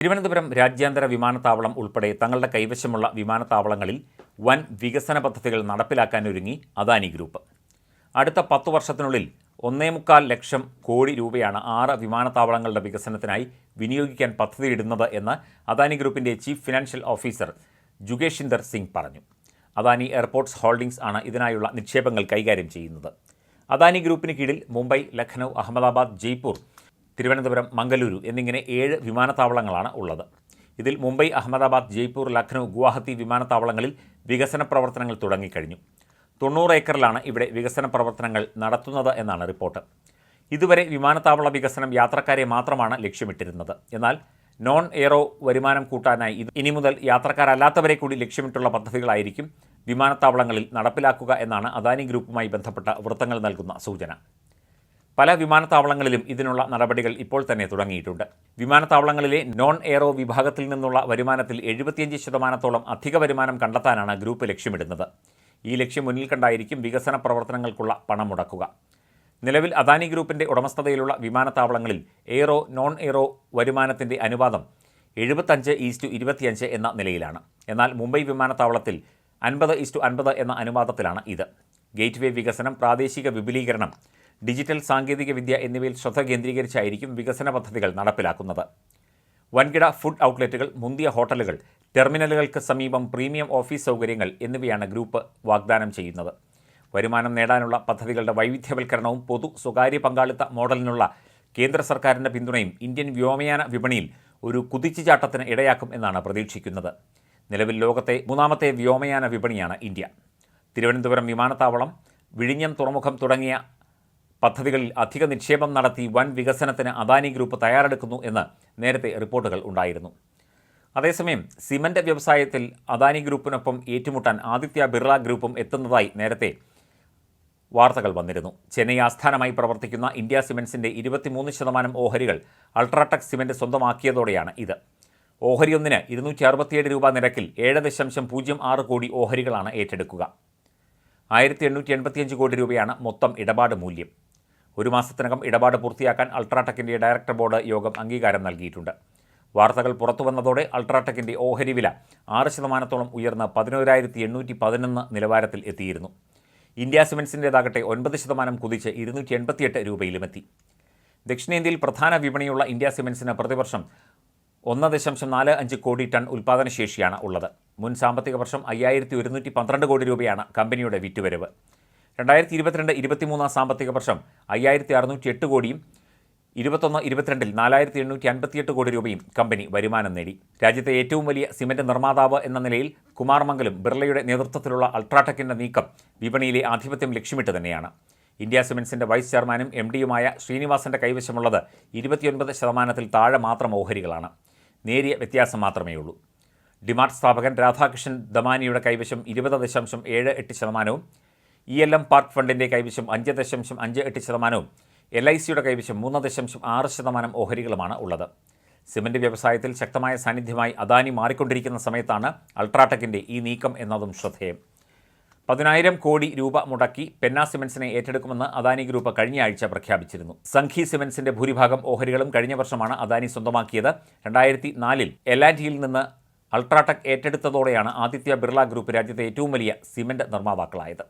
തിരുവനന്തപുരം രാജ്യാന്തര വിമാനത്താവളം ഉൾപ്പെടെ തങ്ങളുടെ കൈവശമുള്ള വിമാനത്താവളങ്ങളിൽ വൻ വികസന പദ്ധതികൾ നടപ്പിലാക്കാനൊരുങ്ങി അദാനി ഗ്രൂപ്പ്. അടുത്ത പത്ത് വർഷത്തിനുള്ളിൽ ഒന്നേ മുക്കാൽ ലക്ഷം കോടി രൂപയാണ് ആറ് വിമാനത്താവളങ്ങളുടെ വികസനത്തിനായി വിനിയോഗിക്കാൻ പദ്ധതിയിടുന്നത് എന്ന് അദാനി ഗ്രൂപ്പിന്റെ chief financial officer Jugeshinder Singh പറഞ്ഞു. അദാനി എയർപോർട്ട്സ് ഹോൾഡിംഗ്സ് ആണ് ഇതിനായുള്ള നിക്ഷേപങ്ങൾ കൈകാര്യം ചെയ്യുന്നത്. അദാനി ഗ്രൂപ്പിന് കീഴിൽ മുംബൈ ലഖ്നൗ അഹമ്മദാബാദ് ജയ്പൂർ തിരുവനന്തപുരം മംഗലൂരു എന്നിങ്ങനെ ഏഴ് വിമാനത്താവളങ്ങളാണ് ഉള്ളത്. ഇതിൽ മുംബൈ അഹമ്മദാബാദ് ജയ്പൂർ ലഖ്നൗ ഗുവാഹത്തി വിമാനത്താവളങ്ങളിൽ വികസന പ്രവർത്തനങ്ങൾ തുടങ്ങിക്കഴിഞ്ഞു. തൊണ്ണൂറ് ഏക്കറിലാണ് ഇവിടെ വികസന പ്രവർത്തനങ്ങൾ നടത്തുന്നത് എന്നാണ് റിപ്പോർട്ട്. ഇതുവരെ വിമാനത്താവള വികസനം യാത്രക്കാരെ മാത്രമാണ് ലക്ഷ്യമിട്ടിരുന്നത്. എന്നാൽ നോൺ എയറോ വരുമാനം കൂട്ടാനായി ഇത് ഇനി മുതൽ യാത്രക്കാരല്ലാത്തവരെ കൂടി ലക്ഷ്യമിട്ടുള്ള പദ്ധതികളായിരിക്കും വിമാനത്താവളങ്ങളിൽ നടപ്പിലാക്കുക എന്നാണ് അദാനി ഗ്രൂപ്പുമായി ബന്ധപ്പെട്ട വൃത്തങ്ങൾ നൽകുന്ന സൂചന. പല വിമാനത്താവളങ്ങളിലും ഇതിനുള്ള നടപടികൾ ഇപ്പോൾ തന്നെ തുടങ്ങിയിട്ടുണ്ട്. വിമാനത്താവളങ്ങളിലെ നോൺ എയറോ വിഭാഗത്തിൽ നിന്നുള്ള വരുമാനത്തിൽ എഴുപത്തിയഞ്ച് ശതമാനത്തോളം അധിക വരുമാനം കണ്ടെത്താനാണ് ഗ്രൂപ്പ് ലക്ഷ്യമിടുന്നത്. ഈ ലക്ഷ്യം മുന്നിൽ കണ്ടായിരിക്കും വികസന പ്രവർത്തനങ്ങൾക്കുള്ള പണം മുടക്കുക. നിലവിൽ അദാനി ഗ്രൂപ്പിന്റെ ഉടമസ്ഥതയിലുള്ള വിമാനത്താവളങ്ങളിൽ എയറോ നോൺ എയറോ വരുമാനത്തിന്റെ അനുപാതം എഴുപത്തഞ്ച് ഈസ്റ്റു ഇരുപത്തിയഞ്ച് എന്ന നിലയിലാണ്. എന്നാൽ മുംബൈ വിമാനത്താവളത്തിൽ അൻപത് ഈസ്റ്റു അൻപത് എന്ന അനുപാതത്തിലാണ് ഇത്. ഗേറ്റ്വേ വികസനം പ്രാദേശിക വിപുലീകരണം ഡിജിറ്റൽ സാങ്കേതികവിദ്യ എന്നിവയിൽ ശ്രദ്ധ കേന്ദ്രീകരിച്ചായിരിക്കും വികസന പദ്ധതികൾ നടപ്പിലാക്കുന്നത്. വൻകിട ഫുഡ് ഔട്ട്ലെറ്റുകൾ മുന്തിയ ഹോട്ടലുകൾ ടെർമിനലുകൾക്ക് സമീപം പ്രീമിയം ഓഫീസ് സൗകര്യങ്ങൾ എന്നിവയാണ് ഗ്രൂപ്പ് വാഗ്ദാനം ചെയ്യുന്നത്. വരുമാനം നേടാനുള്ള പദ്ധതികളുടെ വൈവിധ്യവൽക്കരണവും പൊതു സ്വകാര്യ പങ്കാളിത്ത മോഡലിനുള്ള കേന്ദ്ര സർക്കാരിന്റെ പിന്തുണയും ഇന്ത്യൻ വ്യോമയാന വിപണിയിൽ ഒരു കുതിച്ചുചാട്ടത്തിന് ഇടയാക്കും എന്നാണ് പ്രതീക്ഷിക്കുന്നത്. നിലവിൽ ലോകത്തെ മൂന്നാമത്തെ വ്യോമയാന വിപണിയാണ് ഇന്ത്യ. തിരുവനന്തപുരം വിമാനത്താവളം വിഴിഞ്ഞം തുറമുഖം തുടങ്ങിയ പദ്ധതികളിൽ അധിക നിക്ഷേപം നടത്തി വൻ വികസനത്തിന് അദാനി ഗ്രൂപ്പ് തയ്യാറെടുക്കുന്നു എന്ന് നേരത്തെ റിപ്പോർട്ടുകൾ ഉണ്ടായിരുന്നു. അതേസമയം സിമന്റ് വ്യവസായത്തിൽ അദാനി ഗ്രൂപ്പിനൊപ്പം ഏറ്റുമുട്ടാൻ ആദിത്യ ബിർള ഗ്രൂപ്പും എത്തുന്നതായി നേരത്തെ വാർത്തകൾ വന്നിരുന്നു. ചെന്നൈ ആസ്ഥാനമായി പ്രവർത്തിക്കുന്ന ഇന്ത്യ സിമെന്റ്സിന്റെ ഇരുപത്തിമൂന്ന് ശതമാനം ഓഹരികൾ അൾട്രാടെക് സിമന്റ് സ്വന്തമാക്കിയതോടെയാണ് ഇത്. ഓഹരി ഒന്നിന് ഇരുന്നൂറ്റി അറുപത്തിയേഴ് രൂപ നിരക്കിൽ ഏഴ് ദശാംശം പൂജ്യം ആറ് കോടി ഓഹരികളാണ് ഏറ്റെടുക്കുക. ആയിരത്തി എണ്ണൂറ്റി എൺപത്തിയഞ്ച് കോടി രൂപയാണ് മൊത്തം ഇടപാട് മൂല്യം. ഒരു മാസത്തിനകം ഇടപാട് പൂർത്തിയാക്കാൻ അൾട്രാടെക്കിന്റെ ഡയറക്ടർ ബോർഡ് യോഗം അംഗീകാരം നൽകിയിട്ടുണ്ട്. വാർത്തകൾ പുറത്തു വന്നതോടെ അൾട്രാടെക്കിന്റെ ഓഹരി വില ആറ് ശതമാനത്തോളം ഉയർന്ന് പതിനോരായിരത്തി എണ്ണൂറ്റി പതിനൊന്ന് നിലവാരത്തിൽ എത്തിയിരുന്നു. ഇന്ത്യ സിമെൻസിന്റേതാകട്ടെ ഒൻപത് ശതമാനം കുതിച്ച് ഇരുന്നൂറ്റി എൺപത്തിയെട്ട് രൂപയിലുമെത്തി. ദക്ഷിണേന്ത്യയിൽ പ്രധാന വിപണിയുള്ള ഇന്ത്യ സിമെൻസിന് പ്രതിവർഷം ഒന്ന് ദശാംശം നാല് അഞ്ച് കോടി ടൺ ഉൽപ്പാദനശേഷിയാണ് ഉള്ളത്. മുൻ സാമ്പത്തിക വർഷം അയ്യായിരത്തി ഒരുന്നൂറ്റി പന്ത്രണ്ട് കോടി രൂപയാണ് കമ്പനിയുടെ വിറ്റുവരവ്. രണ്ടായിരത്തി ഇരുപത്തിരണ്ട് ഇരുപത്തിമൂന്നാം സാമ്പത്തിക വർഷം അയ്യായിരത്തി അറുന്നൂറ്റി എട്ട് കോടിയും ഇരുപത്തൊന്ന് ഇരുപത്തിരണ്ടിൽ നാലായിരത്തി എണ്ണൂറ്റി അൻപത്തിയെട്ട് കോടി രൂപയും കമ്പനി വരുമാനം നേടി. രാജ്യത്തെ ഏറ്റവും വലിയ സിമന്റ് നിർമ്മാതാവ് എന്ന നിലയിൽ കുമാർമംഗലും ബിർളയുടെ നേതൃത്വത്തിലുള്ള അൾട്രാടെക്കിന്റെ നീക്കം വിപണിയിലെ ആധിപത്യം ലക്ഷ്യമിട്ട് തന്നെയാണ്. ഇന്ത്യ സിമന്റ്സിന്റെ വൈസ് ചെയർമാനും എം ഡിയുമായ ശ്രീനിവാസന്റെ കൈവശമുള്ളത് ഇരുപത്തിയൊൻപത് ശതമാനത്തിൽ താഴെ മാത്രം ഓഹരികളാണ്. നേരിയ വ്യത്യാസം മാത്രമേ ഉള്ളൂ. ഡിമാർട്ട് സ്ഥാപകൻ രാധാകൃഷ്ണൻ ദമാനിയുടെ കൈവശം ഇരുപത് ദശാംശം ഏഴ് എട്ട് ശതമാനവും ഇ എൽ എം പാർക്ക് ഫണ്ടിന്റെ കൈവശം അഞ്ച് ദശാംശം അഞ്ച് എട്ട് ശതമാനവും എൽ ഐ സിയുടെ കൈവശം മൂന്ന് ദശാംശം ആറ് ശതമാനം ഓഹരികളുമാണ് ഉള്ളത്. സിമന്റ് വ്യവസായത്തിൽ ശക്തമായ സാന്നിധ്യമായി അദാനി മാറിക്കൊണ്ടിരിക്കുന്ന സമയത്താണ് അൾട്രാടെക്കിന്റെ ഈ നീക്കം എന്നതും ശ്രദ്ധേയം. പതിനായിരം കോടി രൂപ മുടക്കി പെന്ന സിമൻസിനെ ഏറ്റെടുക്കുമെന്ന് അദാനി ഗ്രൂപ്പ് കഴിഞ്ഞ ആഴ്ച പ്രഖ്യാപിച്ചിരുന്നു. സംഘി സിമൻസിന്റെ ഭൂരിഭാഗം ഓഹരികളും കഴിഞ്ഞ വർഷമാണ് അദാനി സ്വന്തമാക്കിയത്. രണ്ടായിരത്തി നാലിൽ എൽ നിന്ന് അൾട്രാടെക് ഏറ്റെടുത്തതോടെയാണ് ആദിത്യ ബിർള ഗ്രൂപ്പ് രാജ്യത്തെ ഏറ്റവും വലിയ സിമന്റ് നിർമ്മാതാക്കളായത്.